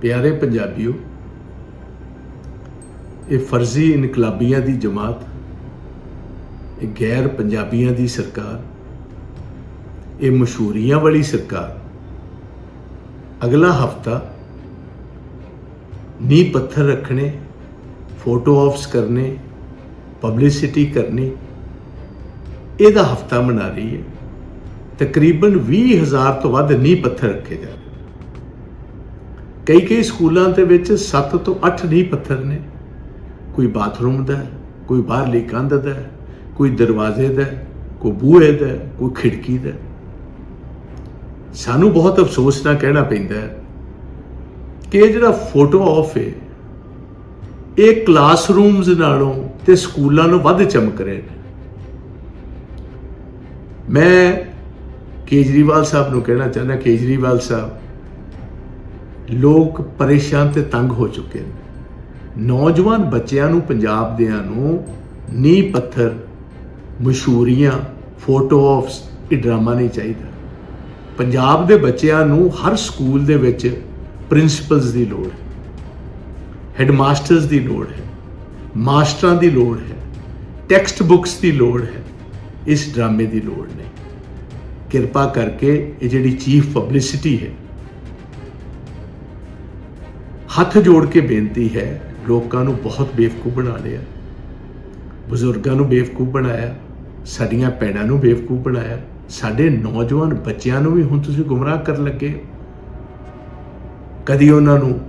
ਪਿਆਰੇ ਪੰਜਾਬੀਓ, ਇਹ ਫਰਜ਼ੀ ਇਨਕਲਾਬੀਆਂ ਦੀ ਜਮਾਤ, ਇਹ ਗੈਰ ਪੰਜਾਬੀਆਂ ਦੀ ਸਰਕਾਰ, ਇਹ ਮਸ਼ਹੂਰੀਆਂ ਵਾਲੀ ਸਰਕਾਰ, ਅਗਲਾ ਹਫਤਾ ਨੀ ਪੱਥਰ ਰੱਖਣੇ, ਫੋਟੋ ਆਫਸ ਕਰਨੇ, ਪਬਲਿਸਿਟੀ ਕਰਨੀ, ਇਹਦਾ ਹਫਤਾ ਮਨਾ ਰਹੀ ਹੈ। ਤਕਰੀਬਨ 20000 ਤੋਂ ਵੱਧ ਨੀਂਹ ਪੱਥਰ ਰੱਖੇ ਜਾ ਰਹੇ ਕਈ ਕਈ ਸਕੂਲਾਂ ਦੇ ਵਿੱਚ 7 ਤੋਂ 8 ਨੀਂਹ ਪੱਥਰ ਨੇ। ਕੋਈ ਬਾਥਰੂਮ ਦਾ ਕੋਈ ਬਾਹਰਲੀ ਕੰਧ ਦਾ ਕੋਈ ਦਰਵਾਜ਼ੇ ਦਾ ਕੋਈ ਬੂਹੇ ਦਾ ਕੋਈ ਖਿੜਕੀ ਦਾ ਸਾਨੂੰ ਬਹੁਤ ਅਫਸੋਸ ਨਾਲ ਕਹਿਣਾ ਪੈਂਦਾ ਹੈ ਕਿ ਇਹ ਜਿਹੜਾ ਫੋਟੋ ਆਫ ਹੈ, ਇਹ ਕਲਾਸਰੂਮਸ ਨਾਲੋਂ ਤੇ ਸਕੂਲਾਂ ਨੂੰ ਵੱਧ ਚਮਕ ਰਹੇ ਨੇ। ਮੈਂ ਕੇਜਰੀਵਾਲ ਸਾਹਿਬ ਨੂੰ ਕਹਿਣਾ ਚਾਹੁੰਦਾ, ਕੇਜਰੀਵਾਲ ਸਾਹਿਬ ਲੋਕ ਪਰੇਸ਼ਾਨ ਤੇ ਤੰਗ ਹੋ ਚੁੱਕੇ ਨੇ। ਨੌਜਵਾਨ ਬੱਚਿਆਂ ਨੂੰ, ਪੰਜਾਬ ਦਿਆਂ ਨੂੰ ਨੀ ਪੱਥਰ, ਮਸ਼ਹੂਰੀਆਂ ਫੋਟੋ ਆਫਸ ਇਹ ਡਰਾਮਾ ਨਹੀਂ ਚਾਹੀਦਾ। ਪੰਜਾਬ ਦੇ ਬੱਚਿਆਂ ਨੂੰ ਹਰ ਸਕੂਲ ਦੇ ਵਿੱਚ ਪ੍ਰਿੰਸੀਪਲਸ ਦੀ ਲੋੜ ਹੈ ਹੈਡਮਾਸਟਰਸ ਦੀ ਲੋੜ ਹੈ, ਮਾਸਟਰਾਂ ਦੀ ਲੋੜ ਹੈ ਟੈਕਸਟ ਬੁੱਕਸ ਦੀ ਲੋੜ ਹੈ, ਇਸ ਡਰਾਮੇ ਦੀ ਲੋੜ ਨਹੀਂ। ਕਿਰਪਾ ਕਰਕੇ ਇਹ ਜਿਹੜੀ ਚੀਫ ਪਬਲਿਸਿਟੀ ਹੈ ਹੱਥ ਜੋੜ ਕੇ ਬੇਨਤੀ ਹੈ, ਲੋਕਾਂ ਨੂੰ ਬਹੁਤ ਬੇਵਕੂਫ ਬਣਾ ਲਿਆ। ਬਜ਼ੁਰਗਾਂ ਨੂੰ ਬੇਵਕੂਫ ਬਣਾਇਆ, ਸਾਡੀਆਂ ਭੈਣਾਂ ਨੂੰ ਬੇਵਕੂਫ ਬਣਾਇਆ, ਸਾਡੇ ਨੌਜਵਾਨ ਬੱਚਿਆਂ ਨੂੰ ਵੀ ਹੁਣ ਤੁਸੀਂ ਗੁੰਮਰਾਹ ਕਰਨ ਲੱਗੇ। ਹੋ। ਕਦੀ ਉਹਨਾਂ ਨੂੰ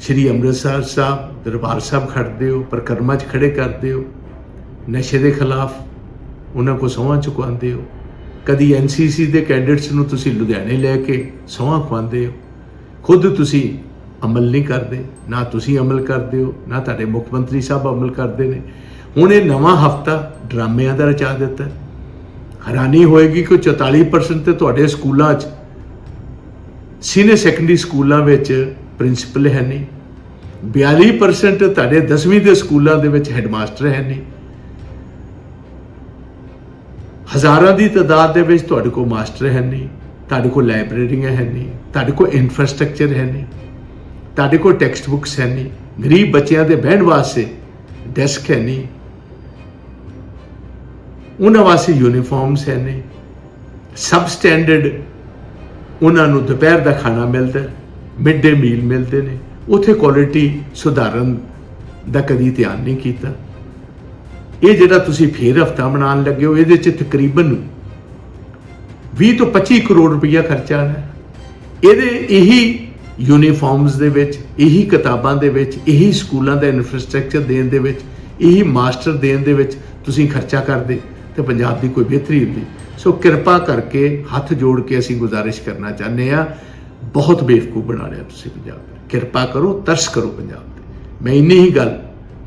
ਸ਼੍ਰੀ ਅੰਮ੍ਰਿਤਸਰ ਸਾਹਿਬ, ਦਰਬਾਰ ਸਾਹਿਬ ਖੜਦੇ ਹੋ ਪ੍ਰਕਰਮਾ 'ਚ ਖੜੇ ਕਰਦੇ ਹੋ ਨਸ਼ੇ ਦੇ ਖਿਲਾਫ ਉਹਨਾਂ ਕੋ ਸਹੁੰ ਚੁਕਵਾਉਂਦੇ ਹੋ। ਕਦੀ ਐਨਸੀਸੀ ਦੇ ਕੈਡਿਟਸ ਨੂੰ ਤੁਸੀਂ ਲੁਧਿਆਣੇ ਲੈ ਕੇ ਸਹੁੰ ਖਵਾਉਂਦੇ ਹੋ। ਖੁਦ ਤੁਸੀਂ ਅਮਲ ਨਹੀਂ ਕਰਦੇ, ਨਾ ਤੁਸੀਂ ਅਮਲ ਕਰਦੇ ਹੋ, ਨਾ ਤੁਹਾਡੇ ਮੁੱਖ ਮੰਤਰੀ ਸਾਹਿਬ ਅਮਲ ਕਰਦੇ ਨੇ। ਹੁਣ ਇਹ ਨਵਾਂ ਹਫਤਾ ਡਰਾਮਿਆਂ ਦਾ ਰਚਾ ਦਿੱਤਾ ਹੈਰਾਨੀ ਹੋਏਗੀ ਕਿ 44% ਤੇ ਤੁਹਾਡੇ ਸਕੂਲਾਂ 'ਚ, ਸੀਨੀਅਰ ਸੈਕੰਡਰੀ ਸਕੂਲਾਂ ਵਿੱਚ ਪ੍ਰਿੰਸੀਪਲ ਹੈ ਨਹੀਂ। 42% ਤੁਹਾਡੇ 10ਵੀਂ ਦੇ ਸਕੂਲਾਂ ਦੇ ਵਿੱਚ ਹੈਡਮਾਸਟਰ ਹੈ ਨਹੀਂ। ਹਜ਼ਾਰਾਂ ਦੀ ਤਾਦਾਦ ਦੇ ਵਿੱਚ ਤੁਹਾਡੇ ਕੋਲ ਮਾਸਟਰ ਹੈ ਨਹੀਂ, ਤੁਹਾਡੇ ਕੋਲ ਲਾਇਬ੍ਰੇਰੀਆਂ ਹੈ ਨਹੀਂ, ਤੁਹਾਡੇ ਕੋਲ ਇਨਫਰਾਸਟ੍ਰਕਚਰ ਹੈ ਨਹੀਂ। ਤੁਹਾਡੇ ਕੋਲ ਟੈਕਸਟ ਬੁੱਕਸ ਹੈ ਨਹੀਂ। ਗਰੀਬ ਬੱਚਿਆਂ ਦੇ ਬਹਿਣ ਵਾਸਤੇ ਡੈਸਕ ਹੈ ਨਹੀਂ। ਉਹਨਾਂ ਵਾਸਤੇ ਯੂਨੀਫਾਰਮਸ ਹੈ ਨਹੀਂ। ਸਬ ਸਟੈਂਡਰਡ ਉਹਨਾਂ ਨੂੰ ਦੁਪਹਿਰ ਦਾ ਖਾਣਾ ਮਿਲਦਾ ਮਿਡ ਡੇ ਮੀਲ ਮਿਲਦੇ ਨੇ। ਉਥੇ ਕੁਆਲਿਟੀ ਸੁਧਾਰਨ ਦਾ ਕਦੀ ਧਿਆਨ ਨਹੀਂ ਕੀਤਾ। ਇਹ ਜਿਹੜਾ ਤੁਸੀਂ ਫੇਰ ਹਫਤਾ ਬਣਾਉਣ ਲੱਗੇ ਹੋ, ਇਹਦੇ ਚ ਤਕਰੀਬਨ 20 ਤੋਂ 25 ਕਰੋੜ ਰੁਪਈਆ ਖਰਚਾ ਹੈ। ਇਹਦੇ ਇਹੀ ਯੂਨੀਫਾਰਮਸ ਦੇ ਵਿੱਚ, ਇਹੀ ਕਿਤਾਬਾਂ ਦੇ ਵਿੱਚ, ਇਹੀ ਸਕੂਲਾਂ ਦਾ ਇਨਫਰਾਸਟ੍ਰਕਚਰ ਦੇਣ ਦੇ ਵਿੱਚ, ਇਹੀ ਮਾਸਟਰ ਦੇਣ ਦੇ ਵਿੱਚ ਤੁਸੀਂ ਖਰਚਾ ਕਰਦੇ, ਤੇ ਪੰਜਾਬ ਦੀ ਕੋਈ ਬਿਹਤਰੀ ਹੁੰਦੀ ਸੋ ਕਿਰਪਾ ਕਰਕੇ ਹੱਥ ਜੋੜ ਕੇ ਅਸੀਂ ਗੁਜ਼ਾਰਿਸ਼ ਕਰਨਾ ਚਾਹੁੰਦੇ ਆ ਬਹੁਤ ਬੇਵਕੂਫ ਬਣਾ ਲਿਆ ਤੁਸੀਂ ਪੰਜਾਬ ਕਿਰਪਾ ਕਰੋ, ਤਰਸ ਕਰੋ ਪੰਜਾਬ ਤੇ। ਮੈਂ ਇੰਨੀ ਹੀ ਗੱਲ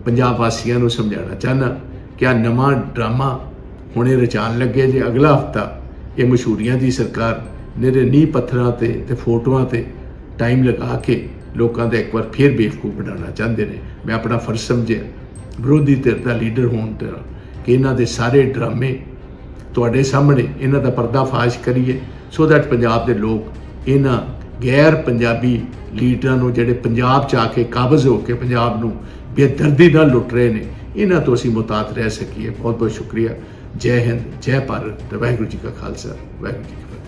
ਪੰਜਾਬ ਵਾਸੀਆਂ ਨੂੰ ਸਮਝਾਉਣਾ ਚਾਹੁੰਦਾ ਕਿ ਆ ਨਵਾਂ ਡਰਾਮਾ ਹੁਣੇ ਰਚਾਉਣ ਲੱਗੇ ਜੇ ਅਗਲਾ ਹਫਤਾ ਇਹ ਮਸ਼ਹੂਰੀਆਂ ਦੀ ਸਰਕਾਰ ਨਿਰੇ ਨੀਂਹ ਪੱਥਰਾਂ ਤੇ ਤੇ ਫੋਟੋਆਂ ਤੇ ਟਾਈਮ ਲਗਾ ਕੇ ਲੋਕਾਂ ਦਾ ਇੱਕ ਵਾਰ ਫੇਰ ਬੇਵਕੂਫ ਬਣਾਉਣਾ ਚਾਹੁੰਦੇ ਨੇ। ਮੈਂ ਆਪਣਾ ਫਰਜ਼ ਸਮਝਿਆ। ਵਿਰੋਧੀ ਧਿਰ ਦਾ ਲੀਡਰ ਹੋਣ ਤੇ ਕਿ ਇਹਨਾਂ ਦੇ ਸਾਰੇ ਡਰਾਮੇ ਤੁਹਾਡੇ ਸਾਹਮਣੇ ਇਹਨਾਂ ਦਾ ਪਰਦਾਫਾਸ਼ ਕਰੀਏ। ਸੋ ਦੈਟ ਪੰਜਾਬ ਦੇ ਲੋਕ ਇਹਨਾਂ ਗੈਰ ਪੰਜਾਬੀ ਲੀਡਰਾਂ ਨੂੰ ਜਿਹੜੇ ਪੰਜਾਬ ਚ ਆ ਕੇ ਕਾਬਜ਼ ਹੋ ਕੇ ਪੰਜਾਬ ਨੂੰ ਬੇਦਰਦੀ ਨਾਲ ਲੁੱਟ ਰਹੇ ਨੇ, ਇਹਨਾਂ ਤੋਂ ਅਸੀਂ ਮੁਤਾਤ ਰਹਿ ਸਕੀਏ। ਬਹੁਤ ਬਹੁਤ ਸ਼ੁਕਰੀਆ। ਜੈ ਹਿੰਦ, ਜੈ ਭਾਰਤ। ਵਾਹਿਗੁਰੂ ਜੀ ਕਾ ਖਾਲਸਾ। ਵਾਹਿਗੁਰੂ ਜੀ